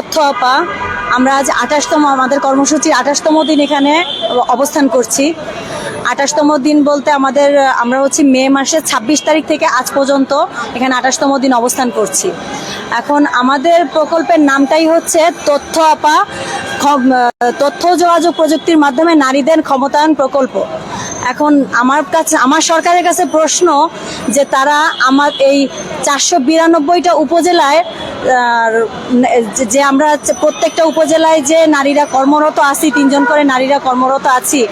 তথ্য, আপা। আমরা আজ আঠাশতম, আমাদের কর্মসূচির আঠাশতম দিন এখানে অবস্থান করছি। আঠাশতম দিন বলতে আমাদের, আমরা হচ্ছে মে মাসের ছাব্বিশ তারিখ থেকে আজ পর্যন্ত এখানে আঠাশতম দিন অবস্থান করছি। এখন আমাদের প্রকল্পের নামটাই হচ্ছে তথ্য, আপা তথ্য যোগাযোগ প্রযুক্তির মাধ্যমে নারীদের ক্ষমতায়ন প্রকল্প। এখন আমার কাছে, আমার সরকারের কাছে প্রশ্ন যে তারা আমার এই চারশো বিরানব্বইটা উপজেলায় আর, যে- আমরা প্রত্যেকটা উপজেলায় যে নারীরা কর্মরত আছি তিনজন করে নারীরা কর্মরত আছি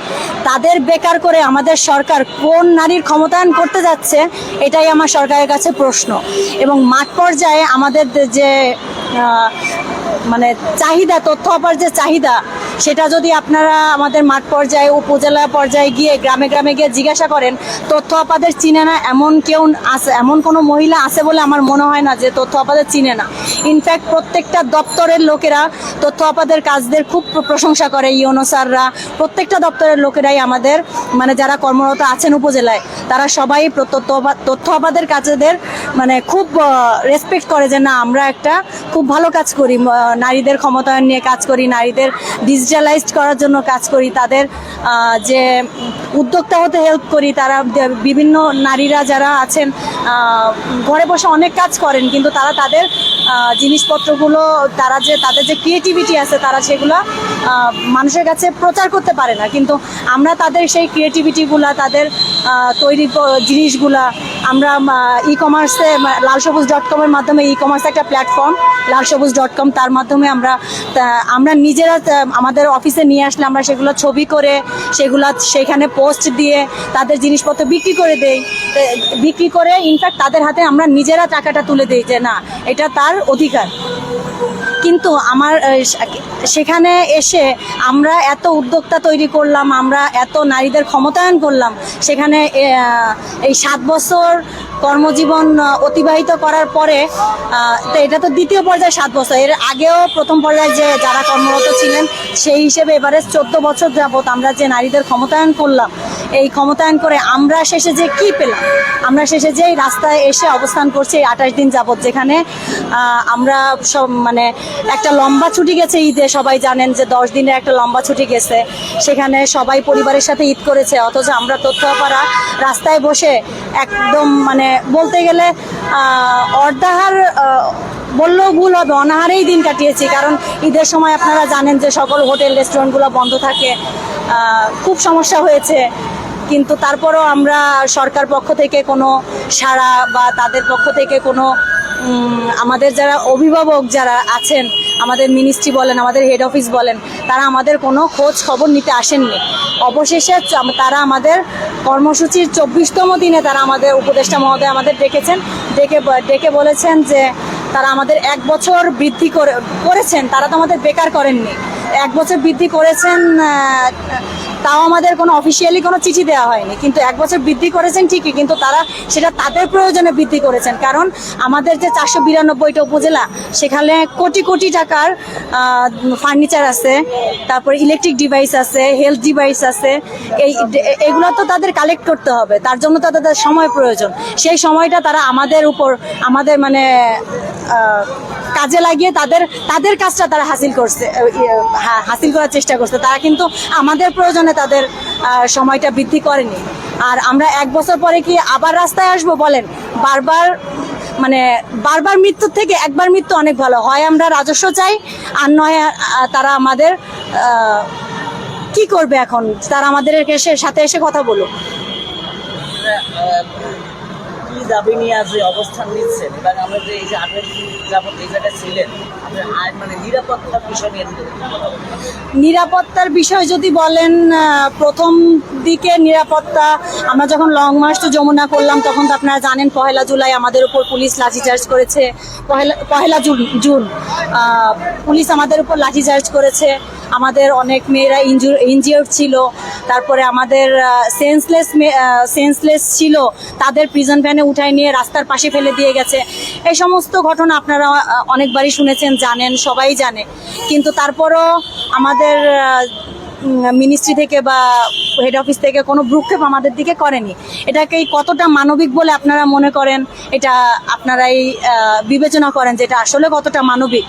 তাদের বেকার করে আমাদের সরকার কোন নারীর ক্ষমতায়ন করতে যাচ্ছে এটাই আমার সরকারের কাছে প্রশ্ন। এবং মাঠ পর্যায়ে আমাদের যে মানে চাহিদা তথ্য অপার যে চাহিদা সেটা যদি আপনারা আমাদের মাঠ পর্যায়ে, উপজেলা পর্যায়ে গিয়ে গ্রামে গ্রামে গিয়ে জিজ্ঞাসা করেন, তথ্য আপাদের চিনে না, এমন কেউ আছে, এমন কোনো মহিলা আছে বলে আমার মনে হয় না যে তথ্য আপাদের চিনে না। ইনফ্যাক্ট প্রত্যেকটা দপ্তরের লোকেরা তথ্য আপাদের কাজদের খুব প্রশংসা করে, ইউনো স্যাররা, প্রত্যেকটা দপ্তরের লোকেরাই আমাদের মানে যারা কর্মরত আছেন উপজেলায় তারা সবাই তথ্য আপাদের কাজেদের মানে খুব রেসপেক্ট করে যে না আমরা একটা খুব ভালো কাজ করি। নারীদের ক্ষমতায়ন নিয়ে কাজ করি নারীদের ডিজিটালাইজড করার জন্য কাজ করি তাদের যে উদ্যোক্তা হতে হেল্প করি তারা বিভিন্ন নারীরা যারা আছেন ঘরে বসে অনেক কাজ করেন কিন্তু তারা তাদের জিনিসপত্রগুলো তারা যে তাদের যে ক্রিয়েটিভিটি আছে তারা সেগুলো মানুষের কাছে প্রচার করতে পারে না। কিন্তু আমরা তাদের সেই ক্রিয়েটিভিটিগুলো তাদের আহ, তৈরি জিনিসগুলা আমরা ই কমার্সে লাল সবুজ ডট কমের মাধ্যমে ই কমার্স একটা প্ল্যাটফর্ম লাল সবুজ ডট কম তার মাধ্যমে আমরা আমরা নিজেরা আমাদের অফিসে নিয়ে আসলে আমরা সেগুলো ছবি করে, সেগুলো সেখানে পোস্ট দিয়ে তাদের জিনিসপত্র বিক্রি করে দেই। বিক্রি করে ইনফ্যাক্ট তাদের হাতে আমরা নিজেরা টাকাটা তুলে দিই যে না, এটা তার অধিকার। কিন্তু আমার সেখানে এসে আমরা এত উদ্যোক্তা তৈরি করলাম, আমরা এত নারীদের ক্ষমতায়ন করলাম, সেখানে এই সাত বছর কর্মজীবন অতিবাহিত করার পরে তো এটা তো দ্বিতীয় পর্যায়ে সাত বছর, এর আগেও প্রথম পর্যায়ে যে যারা কর্মরত ছিলেন, সেই হিসেবে এবারে চোদ্দ বছর যাবত আমরা যে নারীদের ক্ষমতায়ন করলাম এই ক্ষমতায়ন করে আমরা শেষে যে কি পেলাম? আমরা শেষে যে রাস্তায় এসে অবস্থান করছি এই আঠাশ দিন যাবত যেখানে আমরা সব মানে একটা লম্বা ছুটি গেছে ঈদে। সবাই জানেন যে দশ দিনের একটা লম্বা ছুটি গেছে। সেখানে সবাই পরিবারের সাথে ঈদ করেছে। অথচ আমরা তথ্যপাড়া রাস্তায় বসে একদম মানে বলতে গেলে অর্ধাহার বললেও ভুল হবে, অনাহারেই দিন কাটিয়েছি। কারণ ঈদের সময় আপনারা জানেন যে সকল হোটেল, রেস্টুরেন্টগুলো বন্ধ থাকে। খুব সমস্যা হয়েছে। কিন্তু তারপরও আমরা সরকার পক্ষ থেকে কোনো সাড়া বা তাদের পক্ষ থেকে কোনো আমাদের যারা অভিভাবক যারা আছেন, আমাদের মিনিস্ট্রি বলেন, আমাদের হেড অফিস বলেন, তারা আমাদের কোনো খোঁজ খবর নিতে আসেননি। অবশেষে তারা আমাদের কর্মসূচির চব্বিশতম দিনে তারা আমাদের উপদেষ্টা মহোদয় আমাদের ডেকেছেন। ডেকে ডেকে বলেছেন যে, তারা আমাদের এক বছর বৃদ্ধি করে করেছেন, তারা তো আমাদের বেকার করেননি। এক বছর বৃদ্ধি করেছেন তাও আমাদের কোনো অফিসিয়ালি কোনো চিঠি দেওয়া হয়নি। কিন্তু এক বছর বৃদ্ধি করেছেন ঠিকই, কিন্তু তারা সেটা তাদের প্রয়োজনে বৃদ্ধি করেছেন। কারণ আমাদের যে চারশো বিরানব্বইটা উপজেলা, সেখানে কোটি কোটি টাকার ফার্নিচার আছে, তারপর ইলেকট্রিক ডিভাইস আছে হেলথ ডিভাইস আছে, এই এগুলো তো তাদের কালেক্ট করতে হবে। তার জন্য তো তাদের সময় প্রয়োজন। সেই সময়টা তারা আমাদের উপর, আমাদের মানে কাজে লাগিয়ে তাদের তাদের কাজটা তারা হাসিল করছে ইয়ে, হাসিল করার চেষ্টা করছে। তারা কিন্তু আমাদের প্রয়োজনে তাদের সময়টা বৃদ্ধি করেনি। আর আমরা এক বছর পরে কি আবার রাস্তায় আসব বলেন? বারবার মানে বারবার মৃত্যুর থেকে একবার মৃত্যু অনেক ভালো। হয় আমরা রাজস্ব চাই আর নয় তারা আমাদের কি করবে এখন? তারা আমাদের সাথে এসে কথা বলুক। দাবি নিয়ে আজ অবস্থান নিচ্ছেন এবং আমরা যে এই যে আঠাশ যাবত এই জায়গায় ছিলেন মানে নিরাপত্তার বিষয় যদি বলেন। প্রথম দিকে নিরাপত্তা, আমরা যখন লং মার্চ টু যমুনা করলাম, তখন তো আপনারা জানেন পহেলা জুলাই আমাদের উপর পুলিশ লাঠিচার্জ করেছে, পহেলা পহেলা জুন জুন পুলিশ আমাদের উপর লাঠিচার্জ করেছে, আমাদের অনেক মেয়েরা ইনজিওর ছিল তারপরে আমাদের সেন্সলেস সেন্সলেস ছিল, তাদের প্রিজন ভ্যানে উঠায় নিয়ে রাস্তার পাশে ফেলে দিয়ে গেছে। এই সমস্ত ঘটনা আপনারা অনেকবারই শুনেছেন, জানেন, সবাই জানে। কিন্তু তারপরও আমাদের মিনিস্ট্রি থেকে বা হেড অফিস থেকে কোনো ভ্রুক্ষেপ আমাদের দিকে করেনি। এটাকে কতটা মানবিক বলে আপনারা মনে করেন, এটা আপনারাই বিবেচনা করেন যে এটা আসলে কতটা মানবিক?